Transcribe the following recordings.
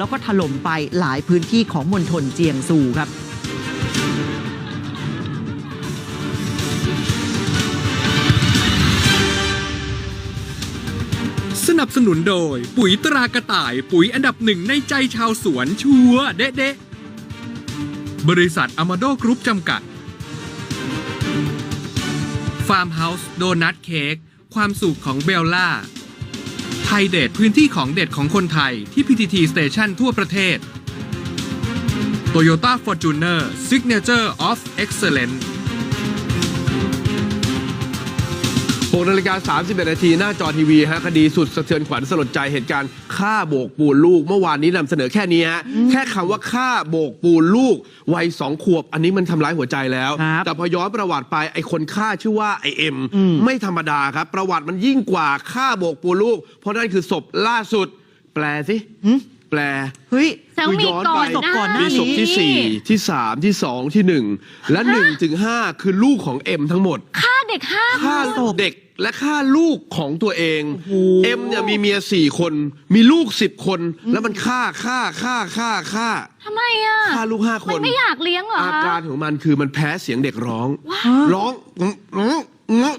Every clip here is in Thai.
แล้วก็ถล่มไปหลายพื้นที่ของมณฑลเจียงซูครับสนับสนุนโดย ปุ๋ยตรากระต่ายปุ๋ยอันดับหนึ่งในใจชาวสวนชัวเด๊ะเดะบริษัทอมาโดกรุ๊ปจำกัด ฟาร์มเฮาส์โดนัทเค้กความสุขของเบลล่า ไทยเดทพื้นที่ของเด็ดของคนไทยที่ PTT Station ทั่วประเทศ Toyota Fortuner Signature of Excellence 6นาฬิกา31 นาที หน้าจอทีวีฮะคดีสุดสะเทือนขวัญสลดใจเหตุการณ์ฆ่าโบกปูนลูก เมื่อวานนี้นำเสนอแค่นี้ฮะแค่คำว่าฆ่าโบกปูนลูก วัยสองขวบ อันนี้มันทำร้ายหัวใจแล้ว ครับแต่พอย้อนประวัติไปไอ้คนฆ่าชื่อว่าไอเอ็มอืม ไม่ธรรมดาครับ ประวัติมันยิ่งกว่าฆ่าโบกปูนลูก เพราะนั่นคือศพล่าสุด แปลสิหึแปล เฮ้ย แสดงว่ามีก่อนศพก่อนหน้ามีศพที่สี่ที่สามที่สองที่หนึ่งและหนึ่งถึงห้าคือลูกของเอ็มทั้งหมด ฆ่า เด็กห้าฆ่าศพ เด็กและฆ่าลูกของตัวเองโอ้โหเอ็มเนี่ยมีเมียสี่คน มีลูกสิบคน แล้วมันฆ่าฆ่าฆ่าฆ่าฆ่าทำไมอะฆ่าลูกห้าคมัน นไม่อยากเลี้ยงเหรออาคะการของมันคือมันแพ้เสียงเด็กร้อง ร้องอื้ออื้ออื้อ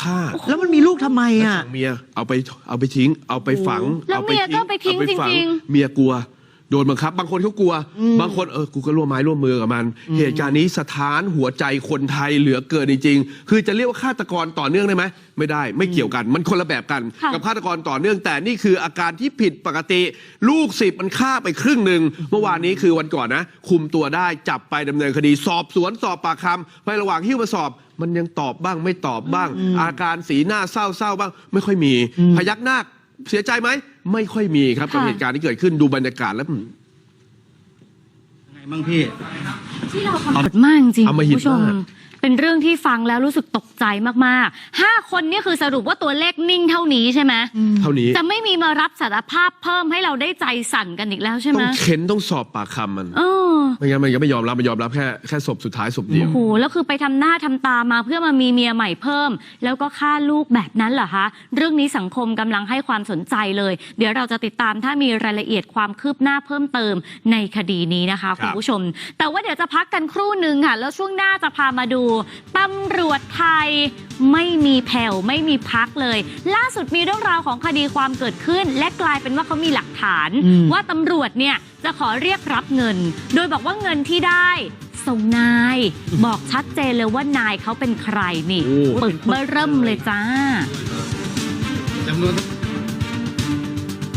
ฆ่าแล้วมันมีลูกทำไมอะเมียเอาไปเอาไปทิ้ง เอาไปฝังแล้วอาเมียก็ไปทิ้งเอาจฝัริงเมียกลัว โดนบังคับ บางคนเขากลัว บางคนเออกูก็ร่วมไม้ร่วมมือกับมัน เหตุการณ์นี้สถานหัวใจคนไทยเหลือเกินจริงๆ คือจะเรียกว่าฆาตกรต่อเนื่องได้ไหมไม่ได้ไม่เกี่ยวกันมันคนละแบบกันค่ะกับฆาตกรต่อเนื่อง แต่นี่คืออาการที่ผิดปกติ ลูกสิบมันฆ่าไปครึ่งหนึ่งเมื่อวานนี้คือวันก่อนนะ คุมตัวได้จับไปดำเนินคดี สอบสวนสอบปากคำไประหว่างที่มาสอบมันยังตอบบ้างไม่ตอบบ้าง อาการสีหน้าเศร้าๆบ้าง ไม่ค่อยมี พยักหน้าเสียใจไหม ไม่ค่อยมีครับกับค่ะ เหตุการณ์ที่เกิดขึ้นดูบรรยากาศแล้วอืม ไงบ้างพี่ ที่เราทำมากจริงๆอำมคุณหิตผู้ชม มาก เป็นเรื่องที่ฟังแล้วรู้สึกตกใจมากๆห้าคนนี่คือสรุปว่าตัวเลขนิ่งเท่านี้ใช่ไหมเท่านี้ จะไม่มีมารับสารภาพเพิ่มให้เราได้ใจสั่นกันอีกแล้วใช่ไหต้มองเค้นต้องสอบปากคำมัน เออ ไม่งั้นมันยังไม่ยอมรับมันยอมรับแค่แค่ศพสุดท้ายศพเดียว โอ้โหแล้วคือไปทำหน้าทำตามาเพื่อมามีเมียใหม่เพิ่ม แล้วก็ฆ่าลูกแบบนั้นเหรอคะเรื่องนี้สังคมกำลังให้ความสนใจเลย เดี๋ยวเราจะติดตามถ้ามีรายละเอียดความคืบหน้าเพิ่มเติมในคดีนี้นะคะครับคุณผู้ชม แต่ว่าเดี๋ยวจะพักกันครู่หนึ่งค่ะ แล้วช่วงหน้าจะพามาดูตำรวจไทย ไม่มีแผ่วไม่มีพักเลย ล่าสุดมีเรื่องราวของคดีความเกิดขึ้น และกลายเป็นว่าเขามีหลักฐานอืมว่าตำรวจเนี่ย จะขอเรียกรับเงิน โดยบอกว่าเงินที่ได้ส่งนาย บอกชัดเจนเลยว่านายเขาเป็นใครนี่โอ้ ปึกเบอร์เริ่มเลยจ้า จำนวน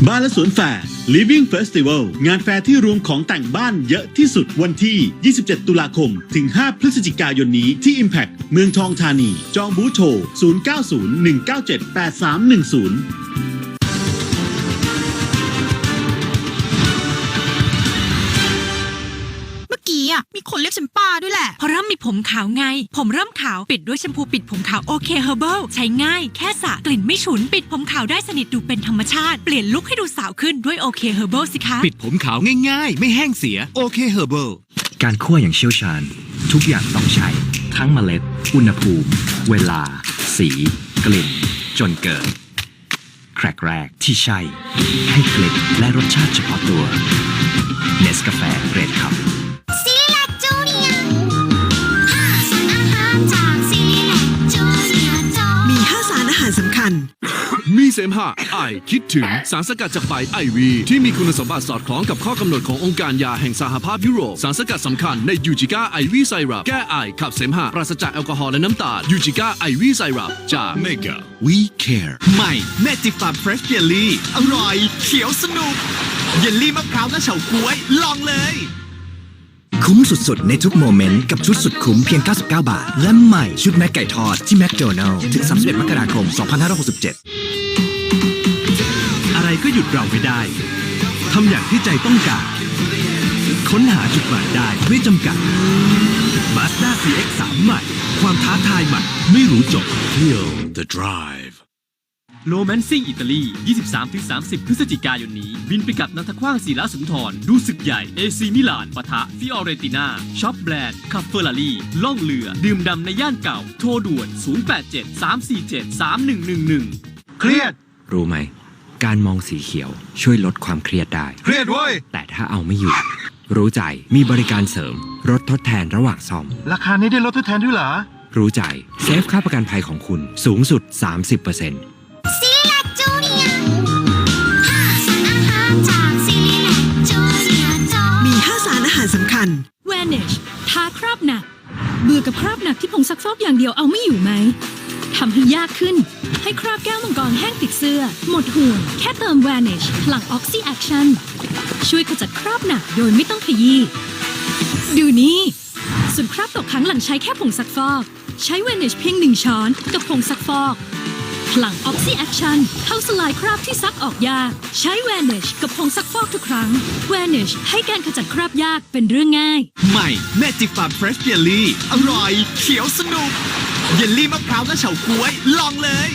บ้านและสวนแฟร์ Living Festival งานแฟร์ที่รวมของแต่งบ้านเยอะที่สุดวันที่ 27 ตุลาคม ถึง 5 พฤศจิกายนนี้ที่ Impact เมืองทองธานี จองบูธโทร 0901978310 กี้อะมีคนเรียกฉันป้าด้วยแหละเพราะเริ่มมีผมขาวไง ผมเริ่มขาวปิดด้วยแชมพูปิดผมขาวโอเคเฮอร์เบิลใช้ง่ายแค่สระกลิ่นไม่ฉุนปิดผมขาวได้สนิทดูเป็นธรรมชาติ เปลี่ยนลุคให้ดูสาวขึ้นด้วยโอเคเฮอร์เบิลสิคะปิดผมขาวง่ายๆ ไม่แห้งเสียโอเคเฮอร์เบิลการคั่วอย่างเชี่ยวชาญ ทุกอย่างต้องใช้ ทั้งเมล็ด อุณหภูมิ เวลา สี กลิ่น จนเกิดแครกแรกที่ใช่ ให้กลิ่นและรสชาติเฉพาะตัวเนสกาแฟเกรดครับ เสมหะไอคิดถึงสารสกัดจากใบไอวีที่มีคุณสมบัติสอดคล้องกับข้อกำหนดขององค์การยาแห่งสหภาพยุโรป สารสกัดสำคัญในยูจิก้าไอวีไซรัปแก้ไอขับเสมหะปราศจากแอลกอฮอล์และน้ำตาลยูจิก้าไอวีไซรัปจาก Mega We Care ใหม่แม่จิฟาเฟรชเยลลี่อร่อย เขียวสนุกเยลลี่มะพร้าวและเฉาก๊วยลองเลย คุ้มสุดๆ ในทุกโมเมนต์กับชุดสุดคุ้มเพียง 99 บาท และใหม่ชุดแม็กไก่ทอดที่แมคโดนัลล์ถึง 31 มกราคม 2567อะไร ก็หยุดเราไม่ได้ทำอย่างที่ใจต้องการ ค้นหาจุดหมายได้ไม่จำกัด Mazda CX-3 ใหม่ ความท้าทายใหม่ไม่รู้จบ Feel the drive โรแมนซิ่งอิตาลี 23-30 พฤศจิกายนนี้ บินไปกับนัทคว้างศิลาสุนทร ดูศึกใหญ่ AC มิลานปะทะ ฟิออเรติน่าช็อปแบรนด์ขับเฟอร์รารี่ ล่องเรือ ดื่มดำในย่านเก่า โทรด่วน 087 347 3111 เครียด รู้ไหม การมองสีเขียวช่วยลดความเครียดได้ เครียดเว้ย แต่ถ้าเอาไม่อยู่ รู้ใจมีบริการเสริมลดทดแทนระหว่างซ่อม ราคานี้ได้ลดทดแทนด้วยเหรอ รู้ใจเซฟค่าประกันภัยของคุณสูงสุด 30%ซีรีแลกจูเนียร์ห้าสารอาหารจากซีรีแลกจูเนียร์จอมี 5 สารอาหารสำคัญ Vanish ทาคราบหนัก เบื่อกับคราบหนักที่ผงซักฟอกอย่างเดียวเอาไม่อยู่ไหม ทำให้ยากขึ้น ให้คราบแก้วมังกรแห้งติดเสื้อ หมดห่วงแค่เติม Vanish พลัง Oxy Action ช่วยขจัดคราบหนักโดยไม่ต้องขยี้ดูนี่ส่วนคราบตกค้างหลังใช้แค่ผงซักฟอก ใช้ Vanish เพียงหนึ่งช้อนกับผงซักฟอก พลังออกซิแอคชั่นเข้าสลายคราบที่ซักออกยาก ใช้ Vanish กับผงซักฟอกทุกครั้ง Vanish ให้การขจัดคราบยากเป็นเรื่องง่าย ใหม่แม่จิฟาร์มเฟรชเยลลี่อร่อย เขียวสนุกเยลลี่มะพร้าวและเฉาก๊วยลองเลย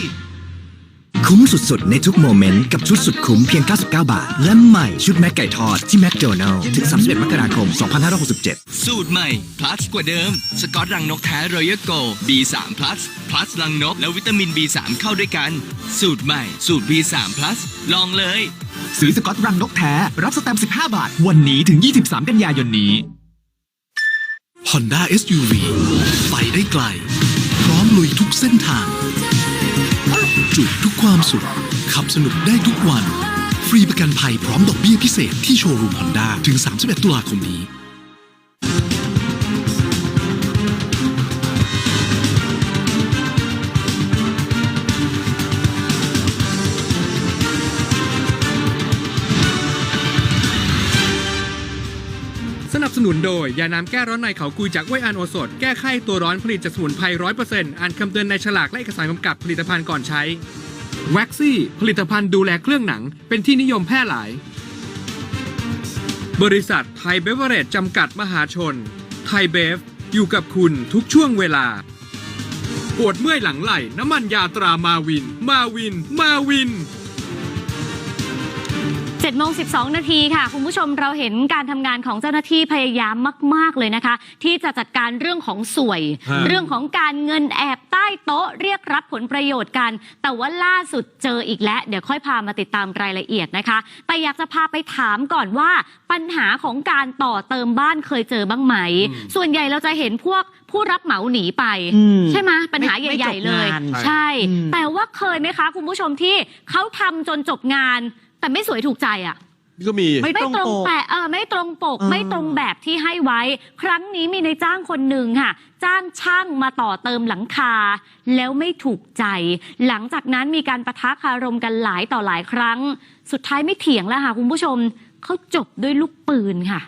คุ้มสุดๆ ในทุกโมเมนต์ กับชุดสุดคุ้มเพียง 99 บาท และใหม่ชุดแม็กไก่ทอดที่แมคโดนัลล์ถึง 31 มกราคม 2567 สูตรใหม่ plus กว่าเดิม สกอตรังนกแท้รอยัลโก B3 plus plus รังนก และวิตามิน B3 เข้าด้วยกัน สูตรใหม่ สูตร B3 plus ลองเลย ซื้อสกอตรังนกแท้รับสแตมป์15 บาท วันนี้ถึง 23 กันยายนนี้ Honda SUV ไปได้ไกล พร้อมลุยทุกเส้นทาง จุทุกความสุข ขับสนุกได้ทุกวัน ฟรีประกันภัยพร้อมดอกเบี้ยพิเศษที่โชว์รูมฮอนด้าถึง 31 ตุลาคมนี้ หนุนโดย ยาน้ำแก้ร้อนในเขากุยจากไวยอันโอสถแก้ไข้ตัวร้อนผลิตจากสมุนไพรร้อยเปอร์เซ็นต์อ่านคำเตือนในฉลากและเอกสารกำกับผลิตภัณฑ์ก่อนใช้แว็กซี่ผลิตภัณฑ์ดูแลเครื่องหนัง เป็นที่นิยมแพร่หลาย บริษัทไทยเบเวอร์เรจจำกัดมหาชน ไทยเบฟ อยู่กับคุณทุกช่วงเวลา ปวดเมื่อยหลังไหล่น้ำมันยาตรามาวิน มาวิน มาวิน 7โมง12 นาทีค่ะ คุณผู้ชมเราเห็นการทำงานของเจ้าหน้าที่พยายามมาก ๆ เลยนะคะ ที่จะจัดการเรื่องของสวยฮะเรื่องของการเงินแอบใต้โต๊ะเรียกรับผลประโยชน์กัน แต่ว่าล่าสุดเจออีกแล้ว เดี๋ยวค่อยพามาติดตามรายละเอียดนะคะ แต่อยากจะพาไปถามก่อนว่า ปัญหาของการต่อเติมบ้านเคยเจอบ้างไหม ส่วนใหญ่เราจะเห็นพวกผู้รับเหมาหนีไปอืมใช่ไหมปัญหาไม่ใหญ่ไม่จบๆเลยงานใช่อืมแต่ว่าเคยไหมคะ คุณผู้ชมที่เขาทำจนจบงาน แต่ไม่สวยถูกใจอะนี่ก็มี ไม่ไม่ตรงตรงปกแปะเออไม่ตรงปกเออไม่ตรงแบบที่ให้ไว้ ครั้งนี้มีในายจ้างคนหนึ่งค่ะ จ้างช่างมาต่อเติมหลังคา แล้วไม่ถูกใจ หลังจากนั้นมีการประทะคารมกันหลายต่อหลายครั้ง สุดท้ายไม่เถียงแล้วค่ะคุณผู้ชมเขาจบด้วยลูกปืนค่ะ